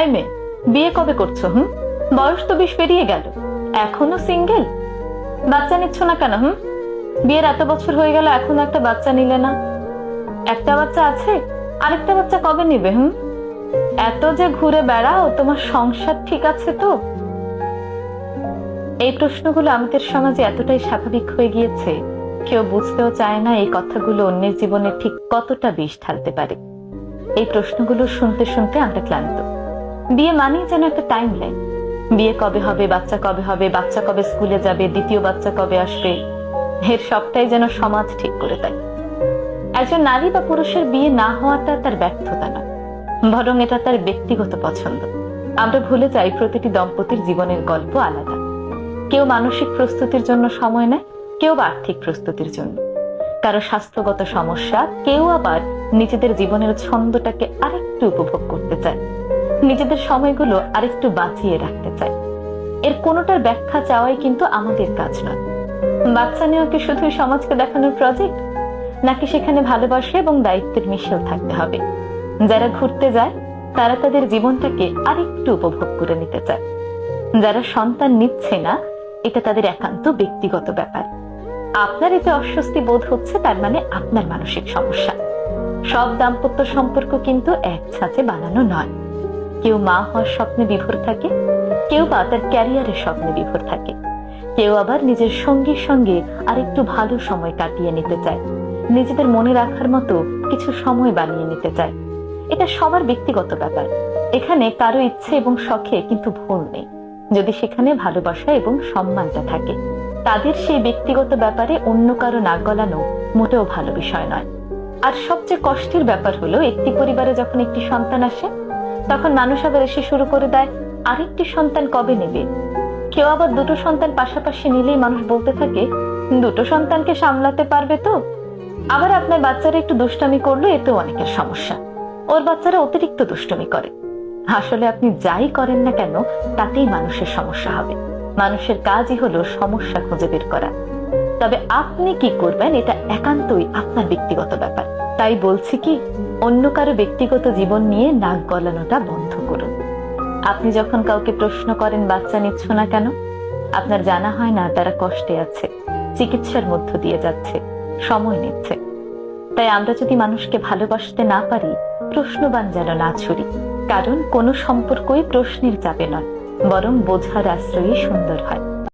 এই মেয়ে, বিয়ে কবে করছ, হুম? বয়স তো বিশ পেরিয়ে গেল। এখনও সিঙ্গেল বাচ্চা নিচ্ছ না কেন, হুম? বিয়ের এত বছর হয়ে গেল, এখনও একটা বাচ্চা নিলে না। একটা বাচ্চা আছে, আরেকটা বাচ্চা কবে নিবে, হুম? এত যে ঘুরে বেড়াও, তোমার সংসার ঠিক আছে তো? এই প্রশ্নগুলো আমাদের সমাজে এতটাই স্বাভাবিক হয়ে গিয়েছে, কেউ বুঝতেও চায় না এই কথাগুলো অন্যের জীবনে ঠিক কতটা বিষ ঢালতে পারে। এই প্রশ্নগুলো শুনতে শুনতে আমরা ক্লান্ত। বিয়ে মানেই যেন একটা টাইম লাইন বিয়ে কবে হবে, বাচ্চা কবে হবে, বাচ্চা কবে স্কুলে যাবে, দ্বিতীয় বাচ্চা কবে আসবে, এর সবটাই যেন সমাজ ঠিক করে দেয়। একজন নারী বা পুরুষের বিয়ে না হওয়াটা তার ব্যর্থতা না, বরং এটা তার ব্যক্তিগত পছন্দ। আমরা ভুলে যাই, প্রতিটি দম্পতির জীবনের গল্প আলাদা। কেউ মানসিক প্রস্তুতির জন্য সময় নেয়, কেউ আর্থিক প্রস্তুতির জন্য। কারও স্বাস্থ্যগত সমস্যা, কেউ আবার নিজেদের জীবনের ছন্দটাকে আরেকটু উপভোগ করতে চায়। নিজেদের সময়গুলো আরেকটু বাঁচিয়ে রাখতে চায় এর কোনোটার ব্যাখ্যা চাওয়াই কিন্তু আমাদের কাজ নয়। বাচ্চা নেওয়া কি শুধুই সমাজকে দেখানোর প্রজেক্ট নাকি সেখানে ভালোবাসা এবং দায়িত্বের মিশেল থাকতে হবে? যারা ঘুরতে যায়, তারা তাদের জীবনটাকে আরেকটু উপভোগ করে নিতে চায়। যারা সন্তান নিচ্ছে না, এটা তাদের একান্ত ব্যক্তিগত ব্যাপার। আপনার এতে অস্বস্তি বোধ হচ্ছে, তার মানে আপনার মানসিক সমস্যা। সব দাম্পত্য সম্পর্ক কিন্তু এক ছাঁচে বানানো নয়। কেউ মা হওয়ার স্বপ্নে বিভোর থাকে, কেউ বা তার ক্যারিয়ারের স্বপ্নে বিভোর থাকে। কেউ আবার নিজের সঙ্গীর সঙ্গে আরেকটু ভালো সময় কাটিয়ে নিতে চায়। নিজেদের মনে রাখার মতো কিছু সময় বানিয়ে নিতে চায়। এটা সবার ব্যক্তিগত ব্যাপার। এখানে কারও ইচ্ছে এবং শখে কিন্তু ভুল নেই। যদি সেখানে ভালোবাসা এবং সম্মানটা থাকে, তাদের সেই ব্যক্তিগত ব্যাপারে অন্য কারও নাক গলানো মোটেও ভালো বিষয় নয়। আর সবচেয়ে কষ্টের ব্যাপার হলো, একটি পরিবারে যখন একটি সন্তান আসে তখন মানুষ আবার এসে শুরু করে দেয়, আরেকটি সন্তান কবে নেবে? কেউ আবার দুটো সন্তান পাশাপাশি নিলেই মানুষ বলতে থাকে, দুটো সন্তানকে সামলাতে পারবে তো? আবার আপনার বাচ্চারা একটু দুষ্টামি করল, এতেও অনেকের সমস্যা। ওর বাচ্চারা অতিরিক্ত দুষ্টমি করে। আসলে আপনি যাই করেন না কেন, তাতেই মানুষের সমস্যা হবে। মানুষের কাজই হলো সমস্যা খুঁজে বের করা। তবে আপনি কি করবেন, এটা একান্তই আপনার ব্যক্তিগত ব্যাপার। তাই বলছি কি, অন্য কারও ব্যক্তিগত জীবন নিয়ে নাক গলানোটা বন্ধ করুন। আপনি যখন কাউকে প্রশ্ন করেন, বাচ্চা নিচ্ছ না কেন? আপনার জানা হয় না তারা কষ্টে আছে, চিকিৎসার মধ্য দিয়ে যাচ্ছে, সময় নিচ্ছে। তাই আমরা যদি মানুষকে ভালোবাসতে না পারি, প্রশ্নবান যেন না ছুরি। কারণ কোনো সম্পর্কই প্রশ্নের চাপে নয়, বরং বোঝার আশ্রয়ই সুন্দর হয়।